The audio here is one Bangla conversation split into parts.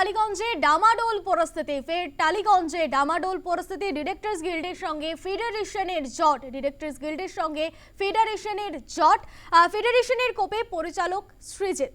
টালিগঞ্জে ডামাডোল পরিস্থিতি, ফের টালিগঞ্জে ডামাডোল পরিস্থিতি, ডিরেক্টর্স গিল্ডের সঙ্গে ফেডারেশনের জট, ডিরেক্টর্স গিল্ডের সঙ্গে ফেডারেশনের জট। ফেডারেশনের কোপে পরিচালক সৃজিত।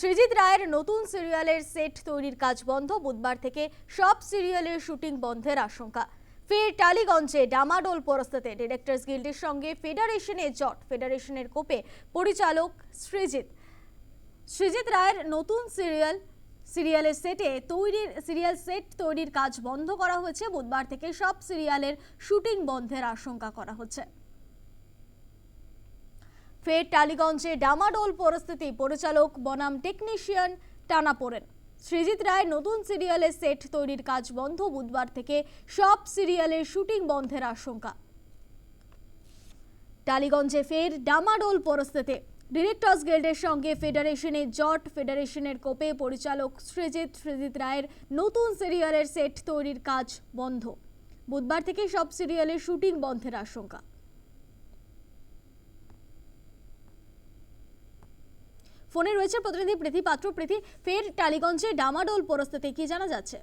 সৃজিত রায়ের নতুন সিরিয়ালের সেট তৈরির কাজ বন্ধ, বুধবার থেকে সব সিরিয়ালের শুটিং বন্ধের আশঙ্কা। ফের টালিগঞ্জে ডামাডোল পরিস্থিতি, ডিরেক্টর্স গিল্ডের সঙ্গে ফেডারেশনের জট, ফেডারেশনের কোপে পরিচালক সৃজিত। সৃজিত রায়ের নতুন সিরিয়াল সিরিয়ালের সেটে তৈরির, সিরিয়াল সেট তৈরির কাজ বন্ধ করা হয়েছে। বুধবার থেকে সব সিরিয়ালের শুটিং বন্ধের আশঙ্কা করা হচ্ছে। ফের টালিগঞ্জে ডামাডোল পরিস্থিতি। পরিচালক, বনাম টেকনিশিয়ান টানা পড়েন। সৃজিত রায়ের নতুন সিরিয়ালের সেট তৈরির কাজ বন্ধ। বুধবার থেকে সব সিরিয়ালের শুটিং বন্ধের আশঙ্কা। টালিগঞ্জে ফের ডামাডোল পরিস্থিতি। ডিরেক্টর্স গিল্ডের সঙ্গে ফেডারেশনের জট, ফেডারেশনের কোপে পরিচালক সৃজিত সৃজিত রায়ের নতুন সিরিয়ালের সেট তৈরির কাজ বন্ধ। বুধবার থেকে সব সিরিয়ালের শুটিং বন্ধের আশঙ্কা। ফোনে রয়েছে প্রতিনিধি প্রীতি পাত্র। প্রীতি, ফের টালিগঞ্জে ডামাডোল পরিস্থিতি কি জানা যাচ্ছে?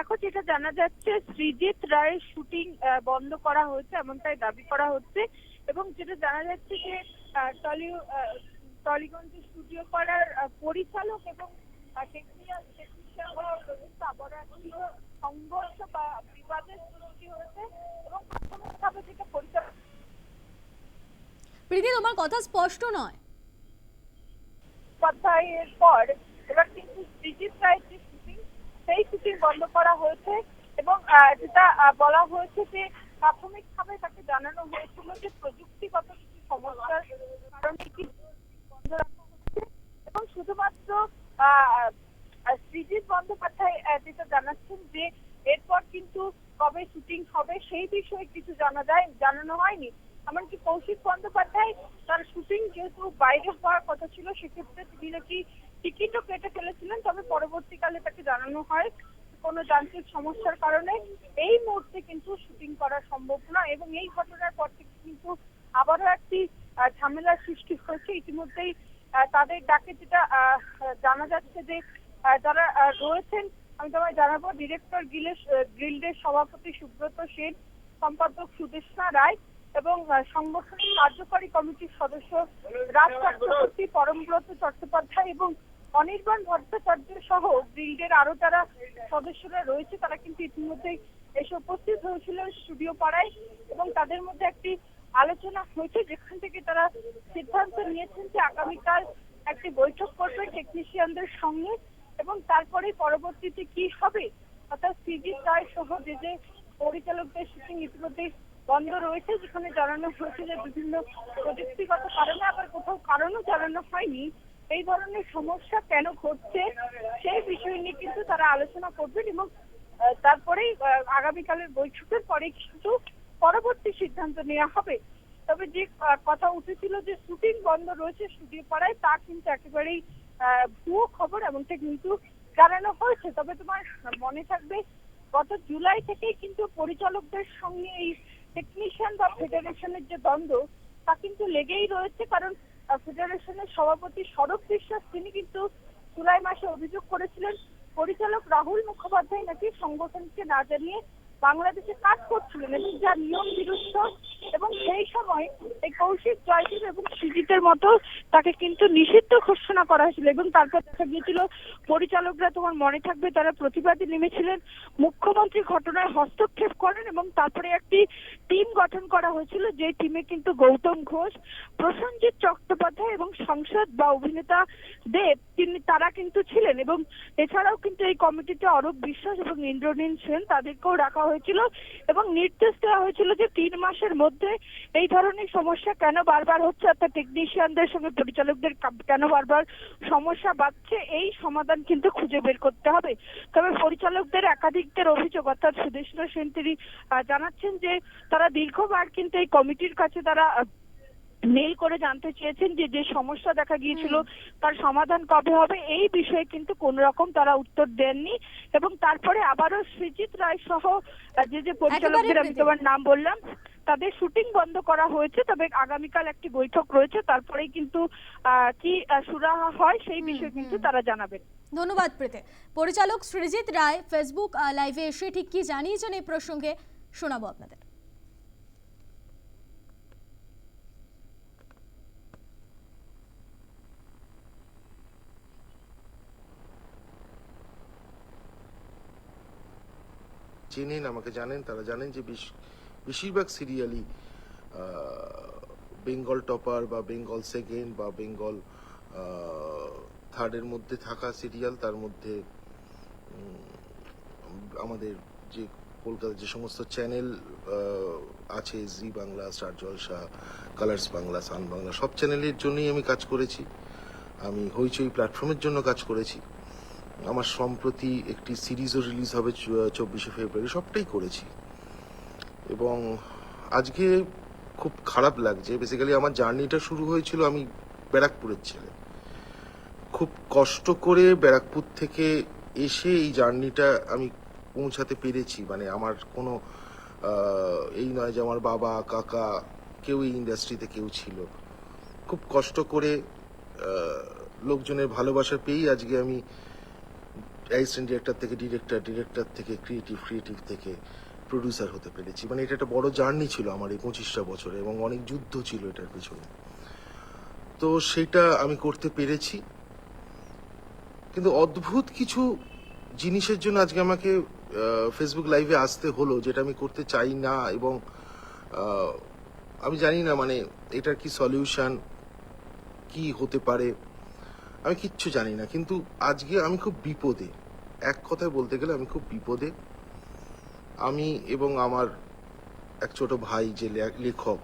দেখো যেটা জানা যাচ্ছে সৃজিত রায়ের শুটিং বন্ধ করা হয়েছে এমনটাই দাবি করা হচ্ছে। এবং যেটা জানা যাচ্ছে যে টলিগঞ্জে স্টুডিও করার পরিচালক এবং টেকনিক্যাল টেকনিশিয়ান সংঘর্ষ বা বিবাদের সৃষ্টি হয়েছে এবং প্রাথমিকভাবে যেটা পরিচালক প্রীতি তোমার কথা স্পষ্ট নয়। অধ্যায়ের পর এবার কিন্তু সৃজিত রায়ের যে সেই শুটিং বন্ধ করা হয়েছে এবং যেটা বলা হয়েছে যে প্রাথমিকভাবে তাকে জানানো হয়েছিল যে প্রযুক্তিগত কিছু সমস্যার কারণে কি বন্ধ রাখা হচ্ছে এবং শুধুমাত্র সৃজিত বন্দ্যোপাধ্যায় যেটা জানাচ্ছেন যে এরপর কিন্তু কবে শুটিং হবে সেই বিষয়ে কিছু জানা যায়, জানানো হয়নি। এমনকি কৌশিক বন্দ্যোপাধ্যায় তার শুটিং যেহেতু বাইরে হওয়ার কথা ছিল, সেক্ষেত্রে তিনি নাকি টিকিটও কেটে ফেলেছিলেন তবে পরবর্তীকালে তাকে জানানো হয় কোনো যান্ত্রিক সমস্যার কারণে। এই মুহূর্তে কিন্তু শুটিং করা সম্ভব না এবং এই ঘটনার পর থেকে কিন্তু আবারও একটি ঝামেলার সৃষ্টি হয়েছে। ইতিমধ্যেই তাদের ডাকে যেটা জানা যাচ্ছে যে যারা রয়েছেন আমি তোমায় জানাব ডিরেক্টর গিলের গিল্ডের সভাপতি সুব্রত সেন সম্পাদক সুদেষ্ণা রায় এবং আহ, সাংগঠনিক কার্যকরী কমিটির সদস্য রাজ চক্রবর্তী পরমব্রত চট্টোপাধ্যায় এবং অনির্বাণ ভট্টাচার্য সহ গিল্ডের আরও যারা সদস্যরা রয়েছে, তারা কিন্তু ইতিমধ্যেই এসে উপস্থিত হয়েছিলেন স্টুডিও পাড়ায় এবং তাদের মধ্যে একটি আলোচনা হয়েছে, যেখান থেকে তারা সিদ্ধান্ত নিয়েছেন যে আগামীকাল একটি বৈঠক করবে টেকনিশিয়ানদের সঙ্গে এবং তারপরে পরবর্তীতে কি হবে, অর্থাৎ সিজি রায় সহ যে যে পরিচালকদের শুটিং ইতিমধ্যেই বন্ধ রয়েছে, যেখানে জানানো হয়েছে যে বিভিন্ন প্রযুক্তিগত কারণে আবার কোথাও কারণও জানানো হয়নি। এই ধরনের সমস্যা কেন ঘটছে সেই বিষয় নিয়ে কিন্তু তারা আলোচনা করবেন এবং তারপরেই আগামীকালের বৈঠকের পরে কিন্তু পরবর্তী সিদ্ধান্ত নেওয়া হবে। তবে যে কথা উঠেছিল যে শুটিং বন্ধ রয়েছে স্টুডিও পাড়ায় তা কিন্তু একেবারেই ভুয়ো খবর এমনটা কিন্তু জানানো হয়েছে। তবে তোমার মনে থাকবে, গত জুলাই থেকেই কিন্তু পরিচালকদের সঙ্গে এই টেকনিশিয়ান বা ফেডারেশনের যে দ্বন্দ্ব, তা কিন্তু লেগেই রয়েছে। কারণ ফেডারেশনের সভাপতি শরৎ বিশ্বাস, তিনি কিন্তু জুলাই মাসে অভিযোগ করেছিলেন, পরিচালক রাহুল মুখোপাধ্যায় নাকি সংগঠনকে না জানিয়ে বাংলাদেশে কাজ করছিলেন। এবং যা নিয়ম বিরুদ্ধ এবং সেই সময় এই কৌশিক জয়দীপ এবং সুজিতের মতো তাকে কিন্তু নিষিদ্ধ ঘোষণা করা হয়েছিল এবং তারপর দেখা গিয়েছিল, পরিচালকরা তোমার মনে থাকবে তারা প্রতিবাদে নেমেছিলেন। মুখ্যমন্ত্রী ঘটনায় হস্তক্ষেপ করেন এবং তারপরে একটি টিম গঠন করা হয়েছিল, যে টিমে কিন্তু গৌতম ঘোষ, প্রসেনজিৎ চট্টোপাধ্যায় এবং সংসদ বা অভিনেতা দেব, তিনি তারা কিন্তু ছিলেন এবং এছাড়াও কিন্তু এই কমিটিতে অরূপ বিশ্বাস এবং ইন্দ্রনীল সেন তাদেরকেও রাখা হয়েছিল এবং নির্দেশ দেওয়া হয়েছিল যে তিন মাসের মধ্যে এই ধরনের সমস্যা কেন বারবার হচ্ছে? অর্থাৎ টেকনিশিয়ানদের সঙ্গে পরিচালকদের কেন বারবার সমস্যা বাড়ছে? এই সমাধান কিন্তু খুঁজে বের করতে হবে। তবে পরিচালকদের একাধিকদের অভিযোগ অর্থাৎ সুদেষ্ণা সেন তিনি জানাচ্ছেন যে তারা দীর্ঘবার কিন্তু এই কমিটির কাছে তারা মেইল করে জানতে চেয়েছেন যে যে সমস্যা দেখা গিয়েছিল তার সমাধান কবে হবে? এই বিষয়ে কিন্তু কোন রকম তারা উত্তর দেননি। এবং তারপরে আবারও সৃজিত রায় সহ যে যে পরিচালকদের আমি তোমার নাম বললাম তাদের শুটিং বন্ধ করা হয়েছে তবে আগামীকাল একটি বৈঠক রয়েছে তারপরেই কিন্তু কি সুরাহা হয় সেই বিষয়ে কিন্তু তারা জানাবেন। ধন্যবাদ প্রীতি। পরিচালক সৃজিত রায় ফেসবুক লাইভে এসে ঠিক কি জানিয়েছেন এই প্রসঙ্গে শোনাবো আপনাদের। চেনেন আমাকে জানেন তারা জানেন যে বেশ- বেশিরভাগ সিরিয়ালই বেঙ্গল টপার বা বেঙ্গল সেকেন্ড বা বেঙ্গল থার্ডের মধ্যে থাকা সিরিয়াল, তার মধ্যে আমাদের যে কলকাতার যে সমস্ত চ্যানেল আছে Zee Bangla Star Jalsha Colors Bangla Sun Bangla সব চ্যানেলের জন্যই আমি কাজ করেছি। আমি হইচই প্ল্যাটফর্মের জন্য কাজ করেছি। আমার সম্প্রতি একটি সিরিজও রিলিজ হবে চব্বিশে ফেব্রুয়ারি, সবটাই করেছি। এবং আজকে খুব খারাপ লাগছে। বেসিক্যালি আমার জার্নিটা শুরু হয়েছিল আমি ব্যারাকপুরের ছেলে। খুব কষ্ট করে ব্যারাকপুর থেকে এসে এই জার্নিটা আমি পৌঁছাতে পেরেছি। মানে আমার কোনো এই নয় যে আমার বাবা, কাকা কেউ এই ইন্ডাস্ট্রিতে কেউ ছিল। খুব কষ্ট করে লোকজনের ভালোবাসা পেয়েই আজকে আমি অ্যাসিস্ট্যান্ট ডিরেক্টর থেকে ডিরেক্টর ডিরেক্টর থেকে ক্রিয়েটিভ ক্রিয়েটিভ থেকে প্রডিউসার হতে পেরেছি। মানে এটা একটা বড় জার্নি ছিল আমার এই পঁচিশটা বছরে এবং অনেক যুদ্ধ ছিল এটার পেছনে। তো সেটা আমি করতে পেরেছি। কিন্তু অদ্ভুত কিছু জিনিসের জন্য আজকে আমাকে ফেসবুক লাইভে আসতে হলো, যেটা আমি করতে চাই না এবং আমি জানি না মানে এটার কি সলিউশন কি হতে পারে, আমি কিচ্ছু জানি না। কিন্তু আজকে আমি খুব বিপদে, এক কথায় বলতে গেলে আমি খুব বিপদে। আমি এবং আমার এক ছোট ভাই যে লেখক,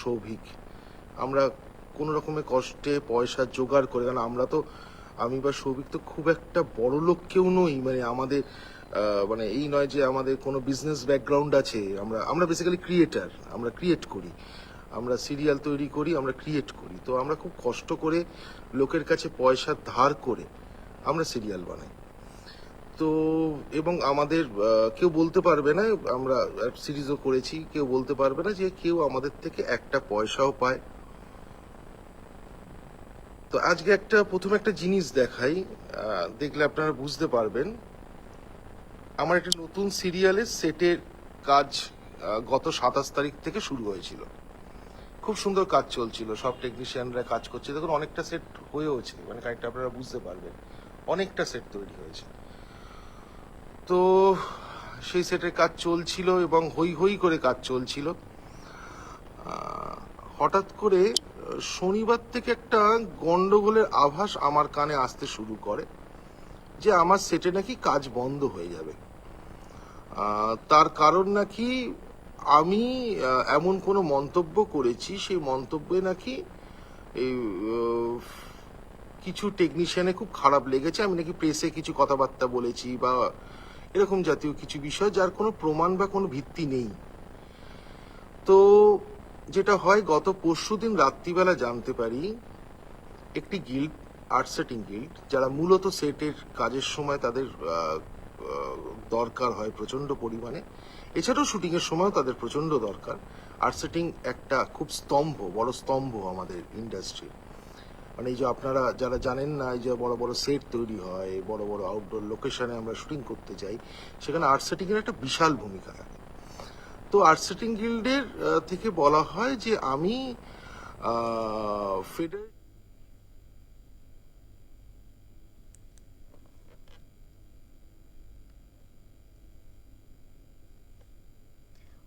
সৌভিক, আমরা কোনো রকমে কষ্টে, পয়সা জোগাড় করে, কারণ আমরা তো, আমি বা সৌভিক তো খুব একটা বড় লোক কেউ নই মানে আমাদের মানে এই নয় যে আমাদের কোনো বিজনেস ব্যাকগ্রাউন্ড আছে, আমরা আমরা বেসিক্যালি ক্রিয়েটার আমরা ক্রিয়েট করি। আমরা সিরিয়াল তৈরি করি, আমরা ক্রিয়েট করি। তো আমরা খুব কষ্ট করে লোকের কাছে পয়সা ধার করে আমরা সিরিয়াল বানাই। তো, এবং আমাদের কেউ বলতে পারবে না, আমরা সিরিজও করেছি, কেউ বলতে পারবে না যে কেউ আমাদের থেকে একটা পয়সাও পায়। তো আজকে একটা, প্রথম একটা জিনিস দেখাই দেখলে আপনারা বুঝতে পারবেন। আমার একটা নতুন সিরিয়ালের সেটের কাজ গত সাতাশ তারিখ থেকে শুরু হয়েছিল। খুব সুন্দর কাজ চলছিল, সব টেকনিশিয়ানরা কাজ করছে। দেখুন, অনেকটা সেট হয়েওছে মানে কাজটা আপনারা বুঝতে পারবেন। অনেকটা সেট তৈরি হয়েছে। তো সেই সেটের কাজ চলছিল এবং হই হই করে কাজ চলছিল। হঠাৎ করে শনিবার থেকে একটা গন্ডগোলের আভাস আমার কানে আসতে শুরু করে যে আমার সেটে নাকি কাজ বন্ধ হয়ে যাবে। তার কারণ নাকি আমি এমন কোনো মন্তব্য করেছি, সেই মন্তব্যে নাকি এই কিছু টেকনিশিয়ানে খুব খারাপ লেগেছে, আমি নাকি প্রেসে কিছু কথাবার্তা বলেছি বা এরকম জাতীয় কিছু বিষয় যার কোনো প্রমাণ বা কোনো ভিত্তি নেই। তো যেটা হয়, গত পরশুদিন রাত্রিবেলা জানতে পারি, একটি গিল্ড, আর্ট সেটিং গিল্ড, যারা মূলত সেটের কাজের সময় তাদের দরকার হয় প্রচণ্ড পরিমাণে। এছাড়াও শুটিং এর সময়ও তাদের প্রচণ্ড দরকার। আর্ট সেটিং একটা খুব স্তম্ভ, বড় স্তম্ভ আমাদের ইন্ডাস্ট্রি মানে এই যে আপনারা যারা জানেন না, এই যে বড় বড় সেট তৈরি হয়, বড় বড় আউটডোর লোকেশনে আমরা শুটিং করতে যাই, সেখানে আর্ট সেটিং এর একটা বিশাল ভূমিকা থাকে। তো আর্ট সেটিং গিল্ডের থেকে বলা হয় যে আমি ফেডার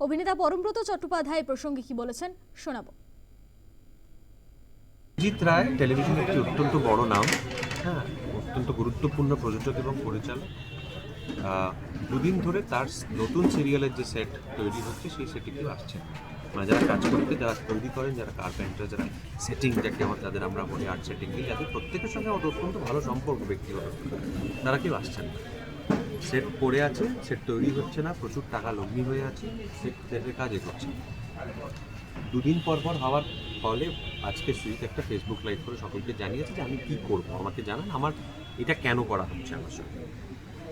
অভিনেতা পরমব্রত চট্টোপাধ্যায় প্রসঙ্গে কি বলেছেন, শোনাবো। অজিত রায় টেলিভিশনের একটি অত্যন্ত বড় নাম হ্যাঁ অত্যন্ত গুরুত্বপূর্ণ প্রযোজক এবং পরিচালক। দুদিন ধরে তার নতুন সিরিয়ালের যে সেট তৈরি হচ্ছে, সেই সেটে কেউ আসছেন মানে যারা কাজ করতে, যারা তৈরি করেন, যারা কার্পেন্টার যারা সেটিং যাকে আমার তাদের আমরা বলি আর্ট সেটিং দিই যাদের প্রত্যেকের সঙ্গে আমার অত্যন্ত ভালো সম্পর্ক ব্যক্তিগত। তারা কেউ আসছেন না। সেট পড়ে আছে সেট তৈরি হচ্ছে না, প্রচুর টাকা লগ্নি হয়ে আছে সেট সেটের কাজ এগোচ্ছে। দুদিন পর পর হওয়ার ফলে আজকে সুইট একটা ফেসবুক লাইভ করে সকলকে জানিয়েছে যে আমি কি করব? আমাকে জানান আমার এটা কেন করা হচ্ছে আমার সঙ্গে?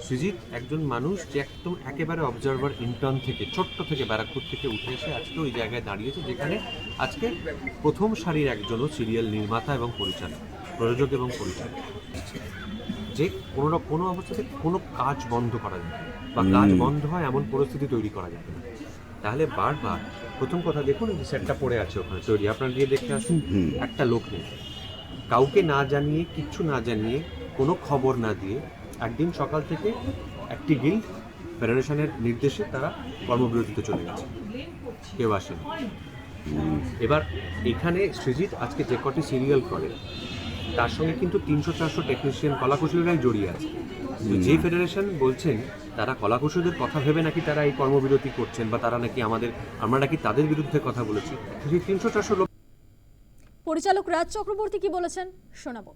সৃজিত একজন মানুষ যে একদম একেবারে অবজারভার ইন্টার্ন থেকে ছোট্ট থেকে ব্যারাকপুর থেকে উঠে এসে আজকে ওই জায়গায় দাঁড়িয়েছে যেখানে আজকে প্রথম সারির একজনও সিরিয়াল নির্মাতা এবং পরিচালক প্রযোজক এবং পরিচালক। যে কোনো কোনো অবস্থাতে কোনো কাজ বন্ধ করা যাবে বা কাজ বন্ধ হয় এমন পরিস্থিতি তৈরি করা যাবে না। তাহলে বারবার প্রথম কথা দেখুন এই যে সেটটা পড়ে আছে ওখানে। তৈরি আপনারা গিয়ে দেখতে আসুন একটা লোক নেই। কাউকে না জানিয়ে কিচ্ছু না জানিয়ে কোনো খবর না দিয়ে একদিন সকাল থেকে একটি গিল্ড ফেডারেশনের নির্দেশে তারা কর্মবিরতিতে চলে গেছে। কেউ আসেনি। এবার এখানে সৃজিত আজকে যে কটি সিরিয়াল করে তার সঙ্গে কিন্তু তিনশো চারশো টেকনিশিয়ান কলাকুশলীরাই জড়িয়ে আছে। যে ফেডারেশন বলছেন তারা কলাকুশলীদের কথা ভেবে নাকি তারা এই কর্মবিরতি করছেন বা তারা নাকি আমাদের আমরা নাকি তাদের বিরুদ্ধে কথা বলেছি। সেই তিনশো চারশো লোক পরিচালক রাজ চক্রবর্তী কি বলেছেন? শোনাবো।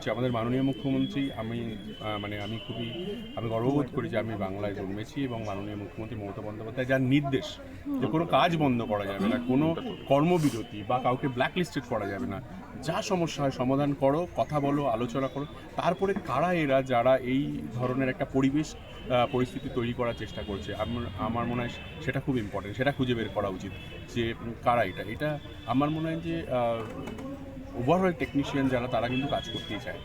হচ্ছে আমাদের মাননীয় মুখ্যমন্ত্রী, আমি মানে আমি খুবই, আমি গর্ববোধ করি যে আমি বাংলায় জন্মেছি এবং মাননীয় মুখ্যমন্ত্রী মমতা বন্দ্যোপাধ্যায় যার নির্দেশ যে কোনো কাজ বন্ধ করা যাবে না, কোনো কর্মবিরতি বা কাউকে ব্ল্যাকলিস্টেড করা যাবে না। যা সমস্যা হয়, সমাধান করো, কথা বলো, আলোচনা করো। তারপরে কারা এরা যারা এই ধরনের একটা পরিবেশ পরিস্থিতি তৈরি করার চেষ্টা করছে? আমার মনে হয় সেটা খুব ইম্পর্টেন্ট সেটা খুঁজে বের করা উচিত যে কারা এটা। এটা আমার মনে হয় যে ওভারঅল টেকনিশিয়ান যারা তারা কিন্তু কাজ করতেই চায়।